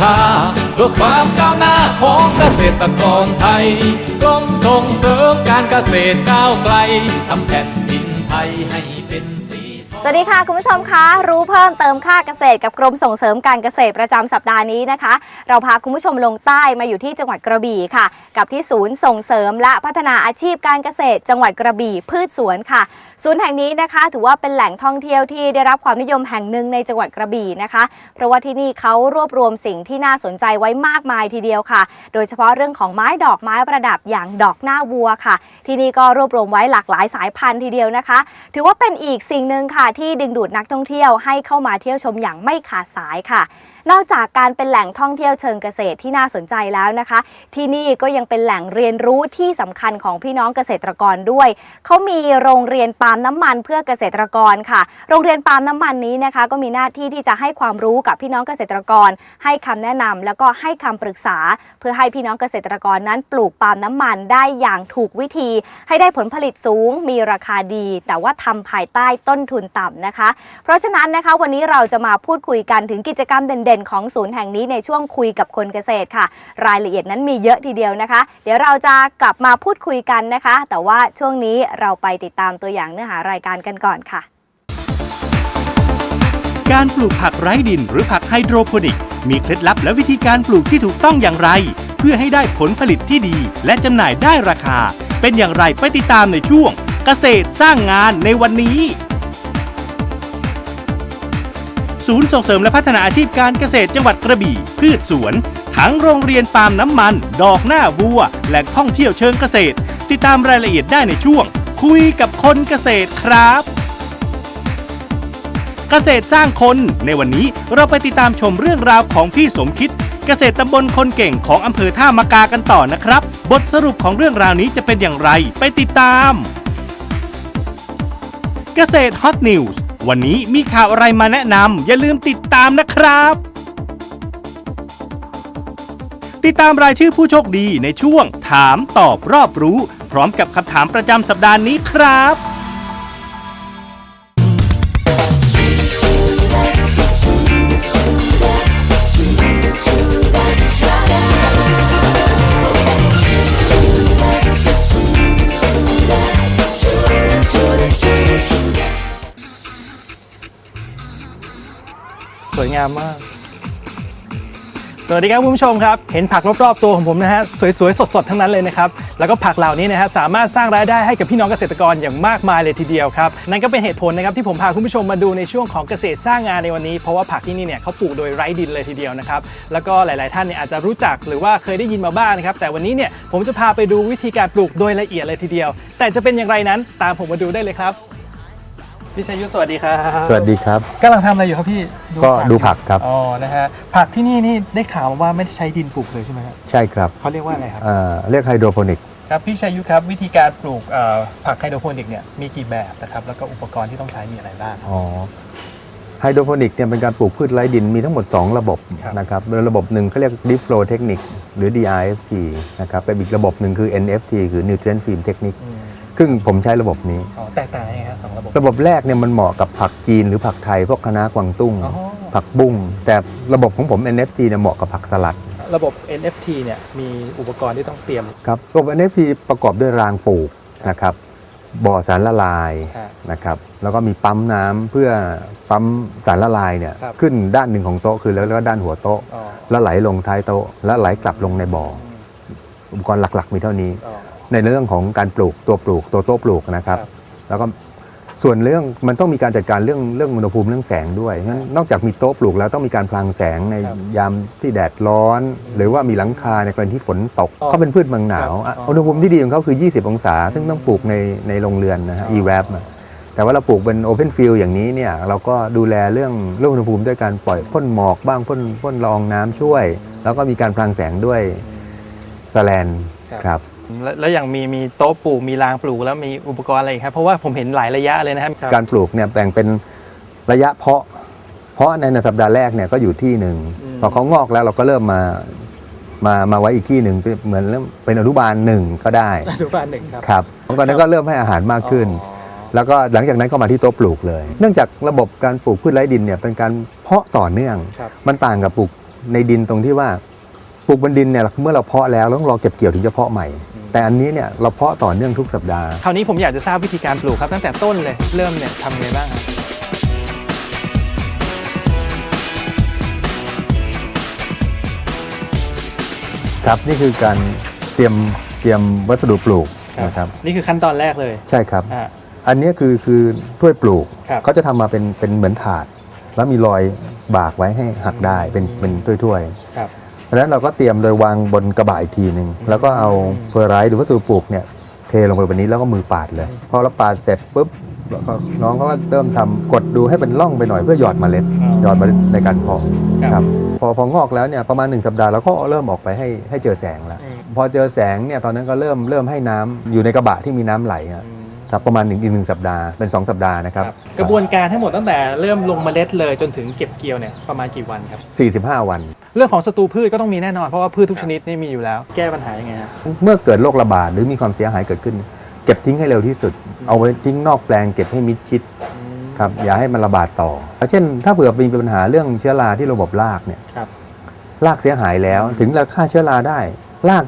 ค่าเพื่อความก้าวหน้าของเกษตรกรไทยกรมส่งเสริมการเกษตรก้าวไกลทำแผ่นดินไทยให้เป็น สวัสดีค่ะ คุณผู้ชมคะรู้เพิ่มเติมค่าเกษตรกับกรมส่งเสริมการเกษตรประจำสัปดาห์นี้นะคะ เราพาคุณผู้ชมลงใต้มาอยู่ที่จังหวัดกระบี่ค่ะ กับที่ศูนย์ส่งเสริมและพัฒนาอาชีพการเกษตร จังหวัดกระบี่พืชสวนค่ะ ศูนย์แห่งนี้นะคะ ถือว่าเป็นแหล่งท่องเที่ยวที่ได้รับความนิยมแห่งหนึ่งในจังหวัดกระบี่นะคะ เพราะว่าที่นี่เขารวบรวมสิ่งที่น่าสนใจไว้มากมายทีเดียวค่ะ โดยเฉพาะเรื่องของไม้ดอกไม้ประดับอย่างดอกหน้าวัวค่ะ ที่นี่ก็รวบรวมไว้หลากหลายสายพันธุ์ทีเดียวนะคะ ถือว่าเป็นอีกสิ่งหนึ่งค่ะที่ดึงดูดนักท่องเที่ยวให้เข้ามาเที่ยวชมอย่างไม่ขาดสายค่ะ นอกจากการเป็นแหล่งท่องเที่ยวเชิงเกษตรที่น่าสนใจแล้วนะคะ ที่นี่ก็ยังเป็นแหล่งเรียนรู้ที่สำคัญของพี่น้องเกษตรกรด้วยเขามีโรงเรียนปาล์มน้ำมันเพื่อเกษตรกรค่ะ โรงเรียนปาล์มน้ำมันนี้นะคะ ก็มีหน้าที่ที่จะให้ความรู้กับพี่น้องเกษตรกร ให้คำแนะนำแล้วก็ให้คำปรึกษา เพื่อให้พี่น้องเกษตรกรนั้นปลูกปาล์มน้ำมันได้อย่างถูกวิธี ให้ได้ผลผลิตสูง มีราคาดี แต่ว่าทำภายใต้ต้นทุนต่ำนะคะ เพราะฉะนั้นนะคะวันนี้เราจะมาพูดคุยกันถึงกิจกรรมเด่นๆของศูนย์แห่งนี้ในช่วงคุยกับคนเกษตรค่ะ รายละเอียดนั้นมีเยอะทีเดียวนะคะ เดี๋ยวเราจะกลับมาพูดคุยกันนะคะ แต่ว่าช่วงนี้เราไปติดตามตัวอย่างเนื้อหารายการกันก่อนค่ะ การปลูกผักไร้ดินหรือผักไฮโดรโปนิก มีเคล็ดลับและวิธีการปลูกที่ถูกต้องอย่างไร เพื่อให้ได้ผลผลิตที่ดี และจำหน่ายได้ราคา เป็นอย่างไรไปติดตามในช่วง เกษตรสร้างงานในวันนี้ ศูนย์ส่งเสริมและพัฒนาอาชีพการเกษตรจังหวัดกระบี่ พืชสวน ทั้งโรงเรียนปาล์มน้ำมัน ดอกหน้าวัว แหล่งท่องเที่ยวเชิงเกษตร ติดตามรายละเอียดได้ในช่วง คุยกับคนเกษตรครับ เกษตรสร้างคนในวันนี้เราไปติดตามชมเรื่องราวของพี่สมคิด เกษตรตำบลคนเก่งของอำเภอท่ามากากันต่อนะครับ บทสรุปของเรื่องราวนี้จะเป็นอย่างไร ไปติดตาม เกษตรฮอตนิวส์ วันนี้มีข่าวอะไรมาแนะนำอย่าลืมติดตามนะครับ ติดตามรายชื่อผู้โชคดีในช่วงถามตอบรอบรู้ พร้อมกับคำถามประจำสัปดาห์นี้ครับ งามมาก สวัสดีครับคุณผู้ชมครับ เห็นผักรอบๆตัวของผมนะฮะสวยๆ สดๆ ทั้งนั้นเลยนะครับ แล้วก็ผักเหล่านี้นะฮะสามารถสร้างรายได้ให้กับพี่น้องเกษตรกรอย่างมากมายเลยทีเดียวครับ นั่นก็เป็นเหตุผลนะครับที่ผมพาคุณผู้ชมมาดูในช่วงของเกษตรสร้างงานในวันนี้ เพราะว่าผักที่นี่เนี่ยเขาปลูกโดยไร้ดินเลยทีเดียวนะครับ แล้วก็หลายๆ ท่านเนี่ยอาจจะรู้จักหรือว่าเคยได้ยินมาบ้างนะครับแต่วันนี้เนี่ยผมจะพาไปดูวิธีการปลูกโดยละเอียดเลยทีเดียว แต่จะเป็นอย่างไรนั้นตามผมมาดูได้เลยครับ พี่ชัยยุทธสวัสดีครับสวัสดีครับ กำลังทำอะไรอยู่ครับพี่ก็ดูผักครับ อ๋อนะฮะผักที่นี่นี่ได้ข่าวมาว่าไม่ได้ใช้ดินปลูกเลยใช่ไหมครับใช่ครับเขาเรียกว่าอะไรครับ เอ่อเรียกไฮโดรโปนิก ครับพี่ชัยยุทธครับวิธีการปลูกเอ่อผักไฮโดรโปนิกเนี่ยมีกี่แบบนะครับแล้วก็อุปกรณ์ที่ต้องใช้มีอะไรบ้าง อ๋อไฮโดรโปนิกเนี่ยเป็นการปลูกพืชไร้ดินมีทั้งหมด 2 ระบบครับ นะครับโดยระบบหนึ่งเขาเรียก Deep Flow Technique หรือ DRFT นะครับเป็นอีกระบบหนึ่งคือ NFT คือ Nutrient Film Technique อืม ซึ่งผมใช้ระบบนี้ อ๋อแตกต่างยังไงครับสองระบบ ระบบแรกเนี่ยมันเหมาะกับผักจีนหรือผักไทยพวกคะน้ากวางตุ้ง อ๋อ ผักบุ้ง แต่ระบบของผม NFT เนี่ยเหมาะกับผักสลัดระบบ NFT เนี่ยมีอุปกรณ์ที่ต้องเตรียมครับระบบ NFT ประกอบด้วยรางปลูกนะครับบ่อสารละลายครับนะครับแล้วก็มีปั๊มน้ำเพื่อปั๊มสารละลายเนี่ยครับ ขึ้นด้านหนึ่งของโต๊ะคือแล้วก็ด้านหัวโต๊ะ อ๋อแล้วไหลลงท้ายโต๊ะ แล้วไหลกลับลงในบ่อ อุปกรณ์หลักๆ มีเท่านี้ อ๋อ ในเรื่องของการปลูกตัวปลูกตัวโต๊ะปลูกนะครับครับ แล้วก็ส่วนเรื่องมันต้องมีการจัดการเรื่องเรื่องอุณหภูมิเรื่องแสงด้วยงั้นนอกจากมีโต๊ะปลูกแล้วต้องมีการพลางแสงในครับยามที่แดดร้อน หรือว่ามีหลังคาในกรณีที่ฝนตกอ๋อเขาเป็นพืชเมืองหนาวครับอะอ๋ออุอุณหภูมิที่ดีของเขาคือ 20 องศา ซึ่งต้องปลูกในในโรงเรือนนะฮะอ๋อ e-wrap อะแต่ว่าเราปลูกเป็น open field อย่างนี้เนี่ยเราก็ดูแลเรื่องเรื่องอุณหภูมิด้วยการปล่อยพ่นหมอกบ้างพ่นพ่นละอองน้ำช่วย แล้วก็มีการพลางแสงด้วยสแลนครับครับ แล้วแล้วอย่างมีมีโต๊ะปลูกมีรางปลูกแล้วมีอุปกรณ์อะไรอีกครับเพราะว่าผมเห็นหลายระยะเลยนะครับการปลูกเนี่ยแบ่งเป็นระยะเพาะ เพาะในสัปดาห์แรกเนี่ยก็อยู่ที่หนึ่งอืมพอเขางอกแล้วเราก็เริ่มมามามาไว้อีกที่หนึ่งเป็นเหมือนเริ่มเป็นอนุบาลหนึ่งก็ได้อนุบาลหนึ่งครับครับตอนนั้นก็เริ่มให้อาหารมากขึ้นอ๋อแล้วก็หลังจากนั้นก็มาที่โต๊ะปลูกเลย เนื่องจากระบบการปลูกพืชไร้ดินเนี่ยเป็นการเพาะต่อเนื่อง ครับ มันต่างกับปลูกในดินตรงที่ว่า ปลูกบนดินเนี่ยเมื่อเราเพาะแล้วเราต้องรอเก็บเกี่ยวถึงจะเพาะใหม่ แต่อันนี้เนี่ยเราเพาะต่อเนื่องทุกสัปดาห์ คราวนี้ผมอยากจะทราบวิธีการปลูกครับตั้งแต่ต้นเลยเริ่มเนี่ยทำไงบ้างครับครับนี่คือการเตรียมเตรียมวัสดุปลูกนะครับนี่คือขั้นตอนแรกเลยใช่ครับ อ่าอันนี้คือคือถ้วยปลูกครับ เขาจะทำมาเป็นเป็นเหมือนถาด แล้วมีรอยบากไว้ให้หักได้เป็นเป็นถ้วยๆ ครับ เพราะฉะนั้นเราก็เตรียมโดยวางบนกระบะอีกทีหนึ่งแล้วก็เอาเฟอร์ไรท์หรือวัสดุปลูกเนี่ยเทลงไปบนนี้แล้วก็มือปาดเลย พอเราปาดเสร็จปุ๊บแล้วก็น้องเขาก็เริ่มทำกดดูให้เป็นร่องไปหน่อยเพื่อหยอดเมล็ดอ๋อหยอดเมล็ดในการเพาะครับครับพอพองอกแล้วเนี่ยประมาณ 1 สัปดาห์เราก็เริ่มออกไปให้ให้เจอแสงแล้วอืมพอเจอแสงเนี่ยตอนนั้นก็เริ่มเริ่มให้น้ำอยู่ในกระบะที่มีน้ำไหลอะ ครับประมาณหนึ่งอีกหนึ่งสัปดาห์เป็น 2 สัปดาห์นะครับกระบวนการทั้งหมดตั้งแต่เริ่มลงเมล็ดเลยจนถึงเก็บเกี่ยวเนี่ยประมาณกี่วันครับ45วัน เรื่องของศัตรูพืชก็ต้องมีแน่นอนเพราะว่าพืชทุกชนิดนี่มีอยู่แล้ว แก้ปัญหายังไงครับ เมื่อเกิดโรคระบาดหรือมีความเสียหายเกิดขึ้น เก็บทิ้งให้เร็วที่สุด เอาไว้ทิ้งนอกแปลงเก็บให้มิดชิดครับอย่าให้มันระบาดต่อเช่น ถ้าเผื่อมีปัญหาเรื่องเชื้อราที่ระบบรากเนี่ยครับ รากเสียหายแล้วถึงเราฆ่าเชื้อราได้ราก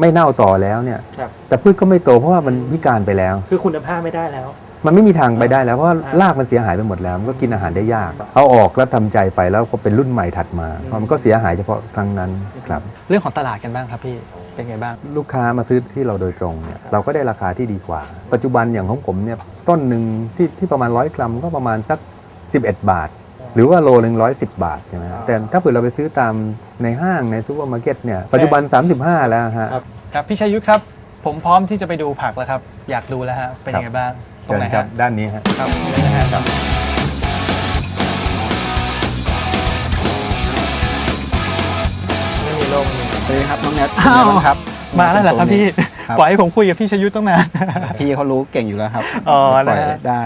ไม่เน่าต่อแล้วเนี่ย ครับ แต่พืชก็ไม่โตเพราะว่ามันพิการไปแล้ว คือคุณภาพไม่ได้แล้ว มันไม่มีทางไปได้แล้วเพราะว่าอ่ารากมันเสียหายไปหมดแล้ว มันก็กินอาหารได้ยาก เอาออกแล้วทำใจไปแล้วก็เป็นรุ่นใหม่ถัดมาเพราะมันก็เสียหายเฉพาะครั้งนั้นครับ เรื่องของตลาดกันบ้างครับพี่เป็นไงบ้าง ลูกค้ามาซื้อที่เราโดยตรงเนี่ยเราก็ได้ราคาที่ดีกว่า ปัจจุบันอย่างของผมเนี่ยต้นหนึ่งที่ที่ประมาณร้อยกรัมก็ประมาณสัก 11 บาท หรือว่าโลหนึ่งร้อยสิบบาทใช่ไหมฮะแต่ถ้าเผื่อเราไปซื้อตามในห้างในซูเปอร์มาร์เก็ตเนี่ยปัจจุบัน 35 แล้วฮะ ครับพี่ชัยยุทธครับ ผมพร้อมที่จะไปดูผักแล้วครับ อยากดูแล้วฮะ เป็นยังไงบ้าง ตรงไหนคครัรับบด้านนี้ฮะ ครับเลยนะฮะไม่มีโรคไม่มีสวัสดีครับน้องแนทอ้าวเป็นไงบ้งครับมาแล้วเหรอครับพี่ครับ ปล่อยให้ผมคุยกับพี่ชัยยุทธตั้งนานพี่เขารู้เก่งอยู่แล้วครับอ๋อปล่อยนะฮะได้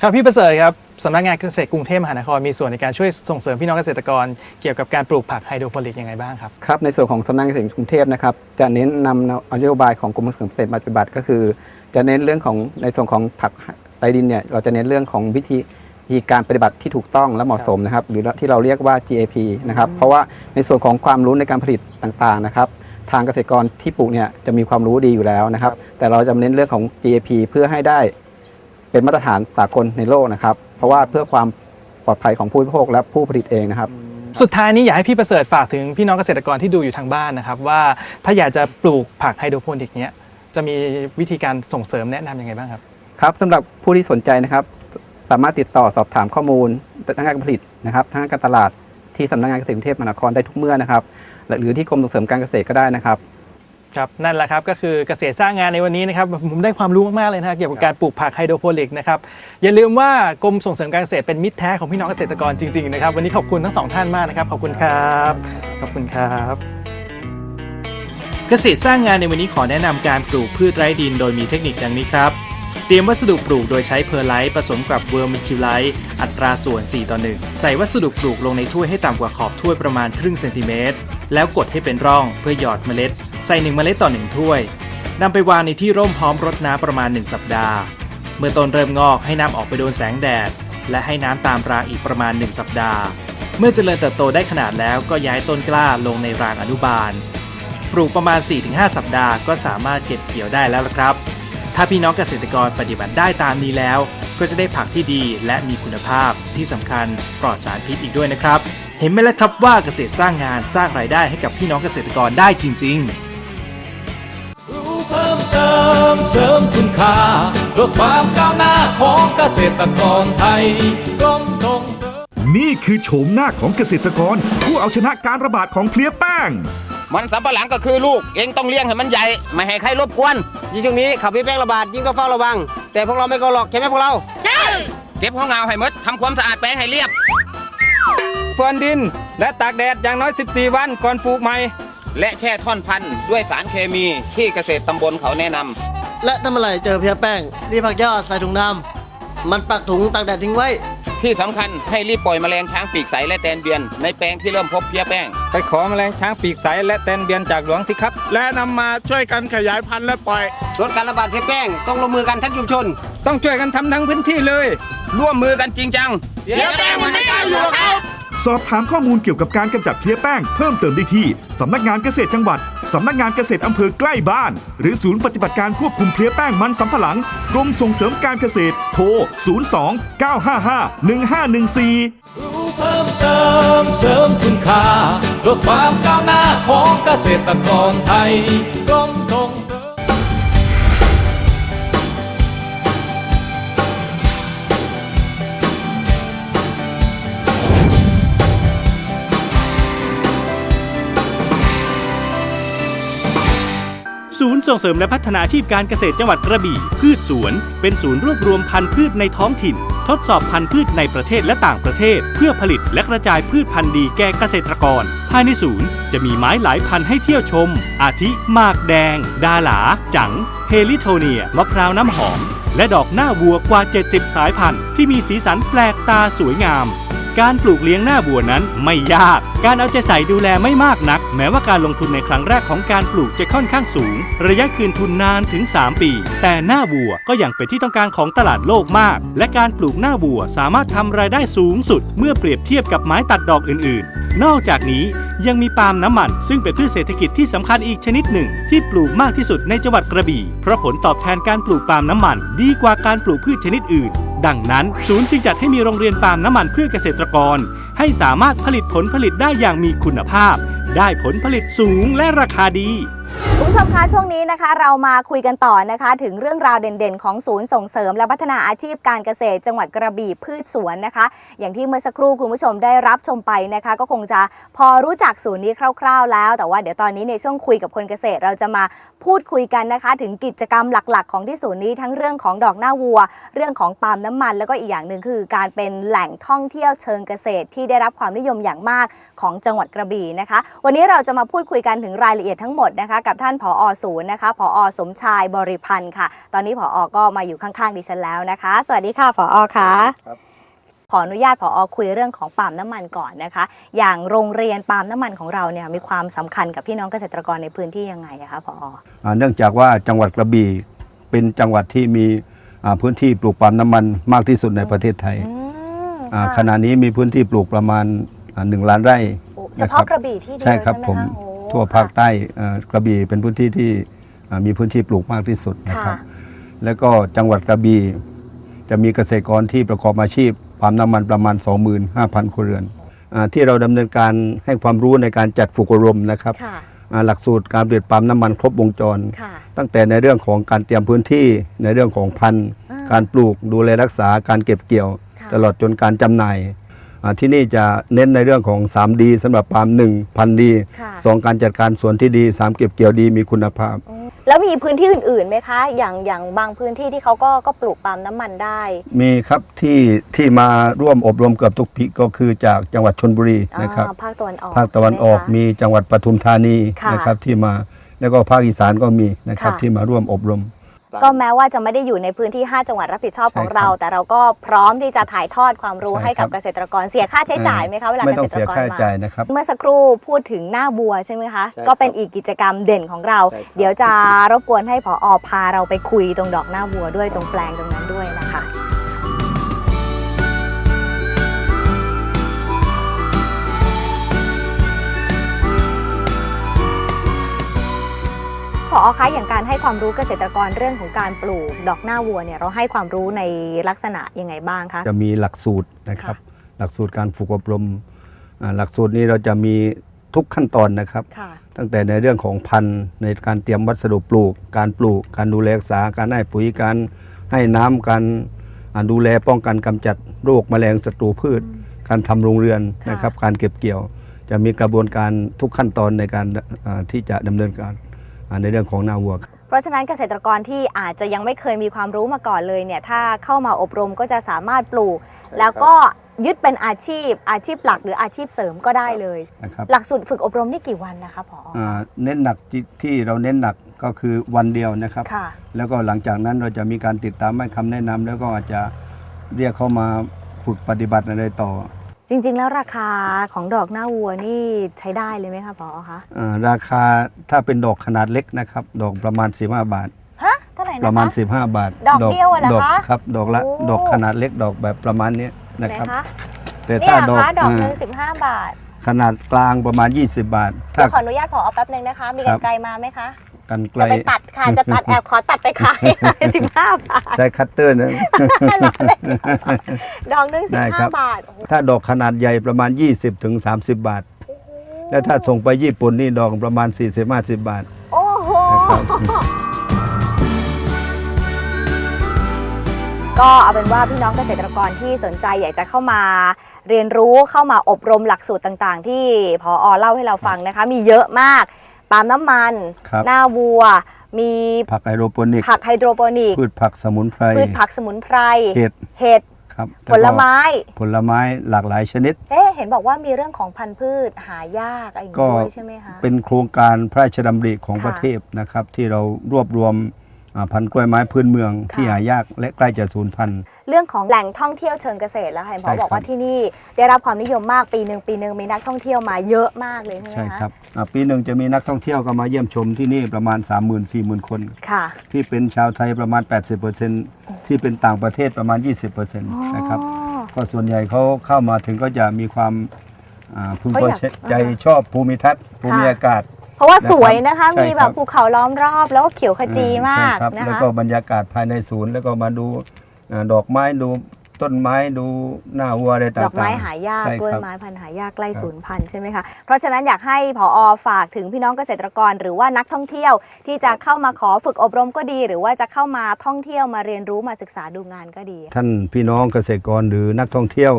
ครับพี่ประเสริฐครับสำนักงานเกษตรกรุงเทพมหานครมีส่วนในการช่วยส่งเสริมพี่น้องเกษตรกรเกี่ยวกับการปลูกผักไฮโดรโปนิกยังไงบ้างครับครับในส่วนของสำนักงานเกษตรกรุงเทพนะครับจะเน้นนำนโยบายของกรมเกษตรมาปฏิบัติก็คือ จะเน้นเรื่องของในส่วนของผักไร้ดินเนี่ยเราจะเน้นเรื่องของวิธีวิธีการปฏิบัติที่ถูกต้องและเหมาะสมนะครับ หรือที่เราเรียกว่า GAP นะครับเพราะว่าในส่วนของความรู้ในการผลิตต่างๆนะครับ ทางเกษตรกรที่ปลูกเนี่ยจะมีความรู้ดีอยู่แล้วนะครับ แต่เราจะเน้นเรื่องของ GAP เพื่อให้ได้เป็นมาตรฐานสากลในโลกนะครับ เพราะว่าเพื่อความปลอดภัยของผู้บริโภคและผู้ผลิตเองนะครับสุดท้ายนี้อยากให้พี่ประเสริฐฝากถึงพี่น้องเกษตรกรที่ดูอยู่ทางบ้านนะครับ ว่าถ้าอยากจะปลูกผักไฮโดรโปนิกเนี้ยจะมีวิธีการส่งเสริมแนะนำยังไงบ้างครับ ครับสำหรับผู้ที่สนใจนะครับ สามารถติดต่อสอบถามข้อมูลทางการผลิตนะครับทางการตลาดที่สำนักงานเกษตรกรุงเทพมหานครได้ทุกเมื่อนะครับและ หรือที่กรมส่งเสริมการเกษตรก็ได้นะครับครับนั่นแหละครับก็คือเกษตรสร้างงานในวันนี้นะครับผมได้ความรู้มากๆเลยนะครับเกี่ยวกับการปลูกผักไฮโดรโปนิกนะครับอย่าลืมว่ากรมส่งเสริมการเกษตรเป็นมิตรแท้ของพี่น้องเกษตรกรจริงๆนะครับวันนี้ขอบคุณทั้งสองท่านมากนะครับขอบคุณครับขอบคุณครับ เกษตรสร้างงานในวันนี้ขอแนะนำการปลูกพืชไร้ดินโดยมีเทคนิคดังนี้ครับ เตรียมวัสดุปลูกโดยใช้เพอร์ไลท์ผสมกับเวอร์มิคิวไลท์อัตราส่วน 4 ต่อ 1 ใส่วัสดุปลูกลงในถ้วยให้ต่ำกว่าขอบถ้วยประมาณครึ่งเซนติเมตร แล้วกดให้เป็นร่องเพื่อหยอดเมล็ด ใส่ 1 เมล็ดต่อ 1 ถ้วยนำไปวางในที่ร่มพร้อมรดน้ำประมาณ 1 สัปดาห์ เมื่อต้นเริ่มงอกให้นำออกไปโดนแสงแดด และให้น้ำตามรางอีกประมาณ 1 สัปดาห์ เมื่อเจริญเติบโตได้ขนาดแล้วก็ย้ายต้นกล้าลงในรางอนุบาล ปลูกประมาณ 4-5 สัปดาห์ก็สามารถเก็บเกี่ยวได้แล้วละครับ ถ้าพี่น้องเกษตรกรปฏิบัติได้ตามนี้แล้ว ก็จะได้ผักที่ดีและมีคุณภาพที่สำคัญปลอดสารพิษอีกด้วยนะครับ เห็นไหมล่ะครับว่าเกษตรสร้างงานสร้างรายได้ให้กับพี่น้องเกษตรกรได้จริง ๆรู้เพิ่มเติมเสริมคุณค่าเพื่อความก้าวหน้าของเกษตรกรไทยกรมส่งเสริม นี่คือโฉมหน้าของเกษตรกร ผู้เอาชนะการระบาดของเพลี้ยแป้ง มันสำปะหลังก็คือลูก เองต้องเลี้ยงให้มันใหญ่ ไม่ให้ใครรบกวน ยิ่งช่วงนี้ขับพี่แป้งระบาดยิ่งต้องเฝ้าระวัง แต่พวกเราไม่ก็หรอกใช่ไหมพวกเราเก็บห้องเงาให้หมดทำความสะอาดแปลงให้เรียบพรวนดิน และตากแดดอย่างน้อย 14 วันก่อนปลูกใหม่ และแช่ท่อนพันธุ์ด้วยสารเคมีที่เกษตรตำบลเขาแนะนำและถ้าเมื่อไหร่เจอเพียแป้งรีบผักยอดใส่ถุงดำมันปักถุงตากแดดทิ้งไว้ ที่สำคัญให้รีบปล่อยแมลงช้างปีกใสและแตนเบียน ในแปลงที่เริ่มพบเพลี้ยแป้ง ไปขอแมลงช้างปีกใสและแตนเบียนจากหลวงสิครับ และนำมาช่วยกันขยายพันธุ์และปล่อยลดการระบาดเพียแป้งต้องลงมือกันทั้งชุมชน ต้องช่วยกันทำทั้งพื้นที่เลย ร่วมมือกันจริงจังเพี้ยแป้งมันไม่กล้าอยู่หรอกครับสอบถามข้อมูลเกี่ยวกับการกำจัดเพลี้ยแป้งเพิ่มเติมได้ที่สำนักงานเกษตรจังหวัด สำนักงานเกษตรอำเภอใกล้บ้าน หรือศูนย์ปฏิบัติการควบคุมเพลี้ยแป้งมันสำปะหลัง กรมส่งเสริมการเกษตร โทร 02 955 1514 รู้เพิ่มเติมเสริมคุณค่าลดความก้าวหน้าของเกษตรกรไทยกรมส่ง ส่งเสริมและพัฒนาอาชีพการเกษตรจังหวัดกระบี่ พืชสวน เป็นศูนย์รวบรวมพันธุ์พืชในท้องถิ่น ทดสอบพันธุ์พืชในประเทศและต่างประเทศ เพื่อผลิตและกระจายพืชพันธุ์ดีแก่เกษตรกร ภายในศูนย์จะมีไม้หลายพันธุ์ให้เที่ยวชม อาทิหมากแดง ดาหลา จัง เฮลิโทเนีย มะพร้าวน้ำหอม และดอกหน้าวัวกว่า 70 สายพันธุ์ที่มีสีสันแปลกตาสวยงาม การปลูกเลี้ยงหน้าบัวนั้นไม่ยาก การเอาใจใส่ดูแลไม่มากนัก แม้ว่าการลงทุนในครั้งแรกของการปลูกจะค่อนข้างสูง ระยะคืนทุนนานถึง 3 ปี แต่หน้าบัวก็ยังเป็นที่ต้องการของตลาดโลกมาก และการปลูกหน้าบัวสามารถทำรายได้สูงสุด เมื่อเปรียบเทียบกับไม้ตัดดอกอื่น ๆ นอกจากนี้ ยังมีปาล์มน้ำมัน ซึ่งเป็นพืชเศรษฐกิจที่สำคัญอีกชนิดหนึ่ง ที่ปลูกมากที่สุดในจังหวัดกระบี่ เพราะผลตอบแทนการปลูกปาล์มน้ำมัน ดีกว่าการปลูกพืชชนิดอื่น ดังนั้น ศูนย์จึงจัดให้มีโรงเรียนปาล์มน้ำมันเพื่อเกษตรกร ให้สามารถผลิตผลผลิตได้อย่างมีคุณภาพ ได้ผลผลิตสูงและราคาดี คุณผู้ชมคะช่วงนี้นะคะเรามาคุยกันต่อนะคะถึงเรื่องราวเด่นๆ ของศูนย์ส่งเสริม และพัฒนาอาชีพการเกษตร จังหวัดกระบี่พืชสวนนะคะ อย่างที่เมื่อสักครู่คุณผู้ชมได้รับชมไปนะคะ ก็คงจะพอรู้จักศูนย์นี้คร่าว ๆ แล้ว แต่ว่าเดี๋ยวตอนนี้ในช่วงคุยกับคนเกษตรเราจะมาพูดคุยกันนะคะ ถึงกิจกรรมหลักๆ ของที่ศูนย์นี้ทั้งเรื่องของดอกหน้าวัว เรื่องของปาล์มน้ำมัน แล้วก็อีกอย่างหนึ่งคือ การเป็นแหล่งท่องเที่ยวเชิงเกษตร ที่ได้รับความนิยมอย่างมากของจังหวัดกระบี่นะคะ วันนี้เราจะมาพูดคุยกันถึงรายละเอียดทั้งหมดนะคะกับท่านผอศูนย์นะคะผอสมชายบริพันธ์ค่ะ ตอนนี้ผอก็มาอยู่ข้างๆดิฉันแล้วนะคะ สวัสดีค่ะผอค่ะขออนุญาตผอคุยเรื่องของปาล์มน้ำมันก่อนนะคะ อย่างโรงเรียนปาล์มน้ำมันของเราเนี่ยมีความสำคัญกับพี่น้องเกษตรกรในพื้นที่ยังไงอะคะผออ่าเนื่องจากว่าจังหวัดกระบี่เป็นจังหวัดที่มีอ่าพื้นที่ปลูกปาล์มน้ำมันมากที่สุดในประเทศไทยอ่าขณะนี้มีพื้นที่ปลูกประมาณอ่าหนึ่งล้านไร่โอ้เฉนคพาะบกระบี่ที่เดียวใช่ครับใช่ไหมผมคะโอ้ ทั่วภาคใต้อ่ากระบี่เป็นพื้นที่ที่อ่ามีพื้นที่ปลูกมากที่สุดนะครับ แล้วก็จังหวัดกระบี่จะมีเกษตรกรที่ประกอบอาชีพปาล์มน้ำมันประมาณ 25,000 ครัวเรือนอาที่เราดำเนินการให้ความรู้ในการจัดฝึกอบรมนะครับค่ะ อ่าหลักสูตรการผลิตปาล์มน้ำมันครบวงจร ค่ะ ตั้งแต่ในเรื่องของการเตรียมพื้นที่ในเรื่องของพันธุ์การปลูกดูแลรักษาการเก็บเกี่ยวตลอดจนการจำหน่ายอ่า ที่นี่จะเน้นในเรื่องของ 3D สำหรับปาล์ม1พันธุ์ดีค่ะสองการจัดการสวนที่ดี 3 เก็บเกี่ยวดีมีคุณภาพ แล้วมีพื้นที่อื่นๆไหมคะ อย่างอย่างบางพื้นที่ที่เขาก็ก็ปลูกปาล์มน้ำมันได้ มีครับที่ที่มาร่วมอบรมเกือบทุกปีก็คือจากจังหวัดชนบุรีนะครับอ่าภาคตะวันออกภาคตะวันออกใช่ไหมคะมีจังหวัดปทุมธานีค่ะนะครับที่มาแล้วก็ภาคอีสานก็มีนะครับค่ะที่มาร่วมอบรม ก็แม้ว่าจะไม่ได้อยู่ในพื้นที่ 5 จังหวัดรับผิดชอบของเรา แต่เราก็พร้อมที่จะถ่ายทอดความรู้ใช่ให้กับครับเกษตรกรเสียค่าใช้จ่ายไหมคะเวลาไม่เกต้อษงตรเสียกรค่าใช้มาจ่ายนะครับเมื่อสักครู่พูดถึงหน้าบัวใช่ไหมคะใช่ครับก็เป็นอีกกิจกรรมเด่นของเราใช่ครับเดี๋ยวจะรบกวนให้ผอพาเราไปคุยตรงดอกหน้าบัวด้วยตรงแปลงตรงนั้นด้วยนะคะ อคะอย่างการให้ความรู้เกษตรกรเรื่องของการปลูกดอกหน้าวัวเนี่ยเราให้ความรู้ในลักษณะยังไงบ้างคะจะมีหลักสูตรนะครับ หลักสูตรการฝึกอบรมอ่าหลักสูตรนี้เราจะมีทุกขั้นตอนนะครับค่ะตั้งแต่ในเรื่องของพันธุ์ในการเตรียมวัสดุปลูก การปลูก การดูแลรักษา การให้ปุ๋ยการให้น้ำการอ่าดูแลป้องกันกำจัดโรคแมลงศัตรูพืช การทำโรงเรือนนะครับ การเก็บเกี่ยว จะมีกระบวนการทุกขั้นตอนในการอ่าที่จะดำเนินการอ่า ในเรื่องของนาวัวครับเพราะฉะนั้นเกษตรกรที่อาจจะยังไม่เคยมีความรู้มาก่อนเลยเนี่ยถ้าเข้ามาอบรมก็จะสามารถปลูก แล้วก็ยึดเป็นอาชีพ อาชีพหลักหรืออาชีพเสริมก็ได้เลย นะครับหลักสูตรฝึกอบรมนี่กี่วันนะคะผออ่าเน้นหนักที่ที่เราเน้นหนักก็คือวันเดียวนะครับ ค่ะ แล้วก็หลังจากนั้นเราจะมีการติดตามให้คำแนะนำแล้วก็อาจจะเรียกเข้ามาฝึกปฏิบัติอะไรต่อ จริง ๆ แล้วราคาของดอกหน้าวัวนี่ใช้ได้เลยไหมคะผอคะอาราคาถ้าเป็นดอกขนาดเล็กนะครับ ดอกประมาณ 15 บาท ฮะเท่าไหร่นะคะประมาณ15 บาทดอกเดียวอะเหรอดอกคะครับดอกละโอ้ ดอกขนาดเล็กดอกแบบประมาณนี้ไหนนะครับ คะแต่เนี่ถ้ายดอกคะดอกหนึ่งเออสิบห้าบาท ขนาดกลางประมาณ 20 บาท ถ้า เดี๋ยวขออนุญาตพอแป๊บนึงนะคะ มีครักับ นไกลมาไหมคะ กันไกล จะไปตัดค่ะ จะตัดแอบขอตัดไปขายสิบห้าบาท ใช้คัตเตอร์นะดอกหนึ่งสิบได้คห้ารับบาทโอ้โหถ้าดอกขนาดใหญ่ประมาณ 20ถึง30บาท แล้วถ้าส่งไปญี่ปุ่นนี่ดอกประมาณ 40-50 บาท โอ้โหก็เอาเป็นว่าพี่น้องเกษตรกรที่สนใจอยากจะเข้ามาเรียนรู้เข้ามาอบรมหลักสูตรต่างๆ ที่พออเล่าให้เราฟังนะคะ มีเยอะมาก ปาล์มน้ำมัน ครับ หน้าวัว มีผักไฮโดรโปนิกผักไฮโดรโปนิก พืชผักสมุนไพร พืชผักสมุนไพร เห็ด เห็ด ครับผลไม้แล้วก็ผลไม้หลากหลายชนิด เอ๊ะเห็นบอกว่ามีเรื่องของพันธุ์พืชหายากอะไรอย่างก็นี้ด้วยใช่ไหมคะ เป็นโครงการพระราชดำริของค่ะ ประเทศนะครับ ที่เรารวบรวมอ่า พันธุ์กล้วยไม้พื้นเมืองที่หายากและใกล้จะสูญพันธุ์ เรื่องของแหล่งท่องเที่ยวเชิงเกษตรแล้วค่ะเห็นพอใช่ครับบอกว่าที่นี่ได้รับความนิยมมากปีหนึ่งปีหนึ่งมีนักท่องเที่ยวมาเยอะมากเลยใช่ไหมใช่คะครับอ่าปีหนึ่งจะมีนักท่องเที่ยวก็มาเยี่ยมชมที่นี่ประมาณ 3 0 0 0 0 4 0 0 0 คนค่ะที่เป็นชาวไทยประมาณ 80%ที่เป็นต่างประเทศประมาณ 20%นะครับก็ส่วนใหญ่เขาเข้ามาถึงก็จะมีความอ่าพึงพอใจชอบภูมิทัศน์ภูมิอากาศ เพราะว่านะครับสวยนะคะใช่มีแบบครับภูเขาล้อมรอบแล้วก็เขียวขจีมากใช่ครับนะแล้วคะก็บรรยากาศภายในศูนย์แล้วก็มาดูอ่าดอกไม้ดูต้นไม้ดูหน้าวัวอะไรต่างๆ ดอกไม้หายากใช่กล้วยครับไม้พันธุ์หายากใกล้สูญพันธุ์ใช่ไหมคะ เพราะฉะนั้นอยากให้ผอฝากถึงพี่น้องเกษตรกร หรือว่านักท่องเที่ยวที่จะเข้ามาขอฝึกอบรมก็ดี หรือว่าจะเข้ามาท่องเที่ยวมาเรียนรู้มาศึกษาดูงานก็ดี ท่านพี่น้องเกษตรกรหรือนักท่องเที่ยว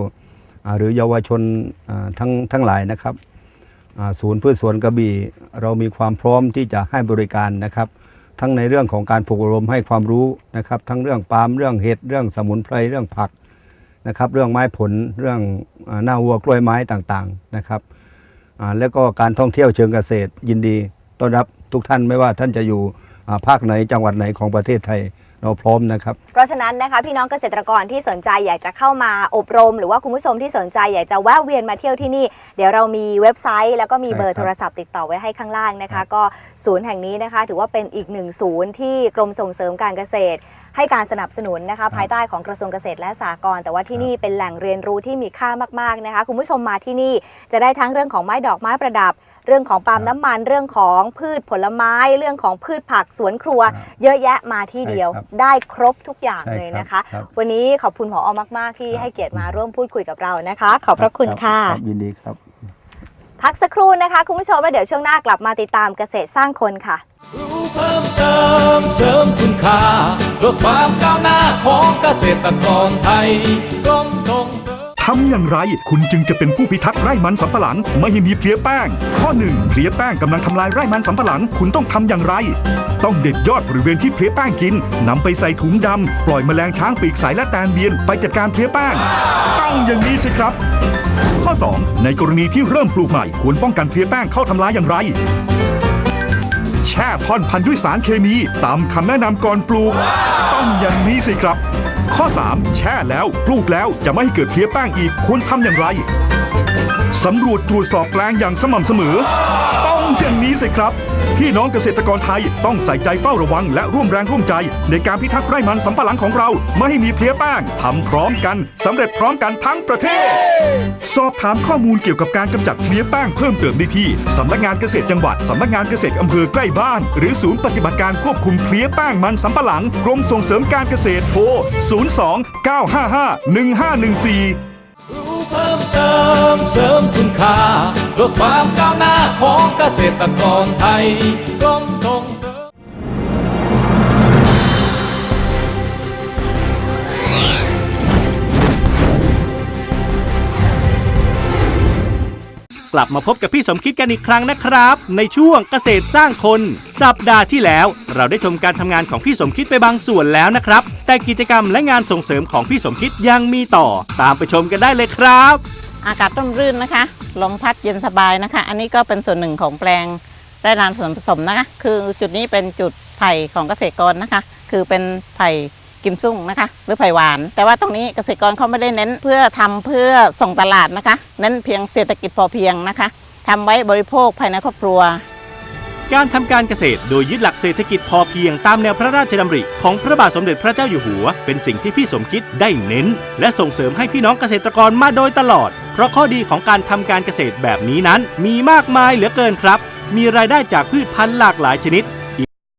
อ่าหรือเยาวชนอ่าทั้งทั้งหลายนะครับอ่า ศูนย์พืชสวนกระบี่เรามีความพร้อมที่จะให้บริการนะครับ ทั้งในเรื่องของการฝึกอบรมให้ความรู้นะครับ ทั้งเรื่องปาล์มเรื่องเห็ดเรื่องสมุนไพรเรื่องผักนะครับ เรื่องไม้ผลเรื่องหน้าวัวกล้วยไม้ต่างๆนะครับแล้วก็การท่องเที่ยวเชิงเกษตรยินดีต้อนรับทุกท่านไม่ว่าท่านจะอยู่ภาคไหนจังหวัดไหนของประเทศไทย เราพร้อมนะครับ เพราะฉะนั้นนะคะพี่น้องเกษตรกรที่สนใจอยากจะเข้ามาอบรม หรือว่าคุณผู้ชมที่สนใจอยากจะแวะเวียนมาเที่ยวที่นี่ เดี๋ยวเรามีเว็บไซต์ แล้วก็มีใช่เบอร์ครับโทรศัพท์ติดต่อไว้ให้ข้างล่างนะคะ ก็ศูนย์แห่งนี้นะคะ ถือว่าเป็นอีกหนึ่งศูนย์ที่กรมส่งเสริมการเกษตร ให้การสนับสนุนนะคะ ภายใต้ของกระทรวงเกษตรและสหกรณ์แต่ว่าที่นี่เป็นแหล่งเรียนรู้ที่มีค่ามากๆนะคะ คุณผู้ชมมาที่นี่จะได้ทั้งเรื่องของไม้ดอกไม้ประดับ เรื่องของปาล์มน้ำมันเรื่องของพืชผลไม้ เรื่องของพืชผักสวนครัว เยอะแยะมาที่เดียวใช่ครับได้ครบทุกอย่างใช่เลยนะคะครับวันนี้ขอบคุณผอมากๆ ที่ให้เกียรติมาร่วมพูดคุยกับเรานะคะ ขอบพระคุณค่ะรับยินดีครับ พักสักครู่นะคะ คุณผู้ชมแล้วเดี๋ยวช่วงหน้ากลับมาติดตามเกษตรสร้างคนค่ะเพิ่มเติมเสริมคุณค่าเพื่อความก้าวหน้าของเกษตรกรไทยกรมส่งเสริมทำอย่างไร คุณจึงจะเป็นผู้พิทักษ์ไร่มันสำปะหลัง ไม่ให้มีเพลี้ยแป้ง ข้อ 1 เพลี้ยแป้งกำลังทำลายไร่มันสำปะหลัง คุณต้องทำอย่างไร ต้องเด็ดยอดบริเวณที่เพลี้ยแป้งกินนำไปใส่ถุงดำปล่อยแมลงช้างปีกสายและแตนเบียนไปจัดการเพลี้ยแป้งต้องอย่างนี้สิครับ ข้อ 2 ในกรณีที่เริ่มปลูกใหม่ ควรป้องกันเพลี้ยแป้งเข้าทำลายอย่างไรแช่ท่อนพันด้วยสารเคมีตามคำแนะนำก่อนปลูก ต้องอย่างนี้สิครับ ข้อ 3 แช่แล้วปลูกแล้วจะไม่ให้เกิดเพลี้ยแป้งอีกควรทำอย่างไรสำรวจตรวจสอบแปลงอย่างสม่ำเสมอ ต้องอย่างนี้สิครับ พี่น้องเกษตรกรไทยต้องใส่ใจเฝ้าระวัง และร่วมแรงร่วมใจ ในการพิทักษ์ไร่มันสำปะหลังของเรา ไม่ให้มีเพลี้ยแป้งทำพร้อมกันสำเร็จพร้อมกันทั้งประเทศ สอบถามข้อมูลเกี่ยวกับการกำจัดเพลี้ยแป้งเพิ่มเติมได้ที่สำนักงานเกษตรจังหวัดสำนักงานเกษตรอำเภอใกล้บ้าน หรือศูนย์ปฏิบัติการควบคุมเพลี้ยแป้งมันสำปะหลังกรมส่งเสริมการเกษตรโทร 02 955 1514 เพิ่มเติมเสริมคุณค่าเพื่อความก้าวหน้าของเกษตรกรไทยกรมส่ง กลับมาพบกับพี่สมคิดกันอีกครั้งนะครับ ในช่วงเกษตรสร้างคน สัปดาห์ที่แล้ว เราได้ชมการทำงานของพี่สมคิดไปบางส่วนแล้วนะครับ แต่กิจกรรมและงานส่งเสริมของพี่สมคิดยังมีต่อ ตามไปชมกันได้เลยครับ อากาศร่มรื่นนะคะ ลมพัดเย็นสบายนะคะ อันนี้ก็เป็นส่วนหนึ่งของแปลงไร่นานส่วนผสมนะคะ คือจุดนี้เป็นจุดไผ่ของเกษตรกรนะคะ คือเป็นไผ่ กิมซุ่งนะคะ หรือไผ่หวาน แต่ว่าตรงนี้เกษตรกรเขาไม่ได้เน้นเพื่อทำเพื่อส่งตลาดนะคะ เน้นเพียงเศรษฐกิจพอเพียงนะคะทำไว้บริโภคภายในครอบครัว การทำการเกษตรโดยยึดหลักเศรษฐกิจพอเพียงตามแนวพระราชดำริ ของพระบาทสมเด็จพระเจ้าอยู่หัว เป็นสิ่งที่พี่สมคิดได้เน้น และส่งเสริมให้พี่น้องเกษตรกรมาโดยตลอด เพราะข้อดีของการทำการเกษตรแบบนี้นั้น มีมากมายเหลือเกินครับ มีรายได้จากพืชพันธุ์หลากหลายชนิด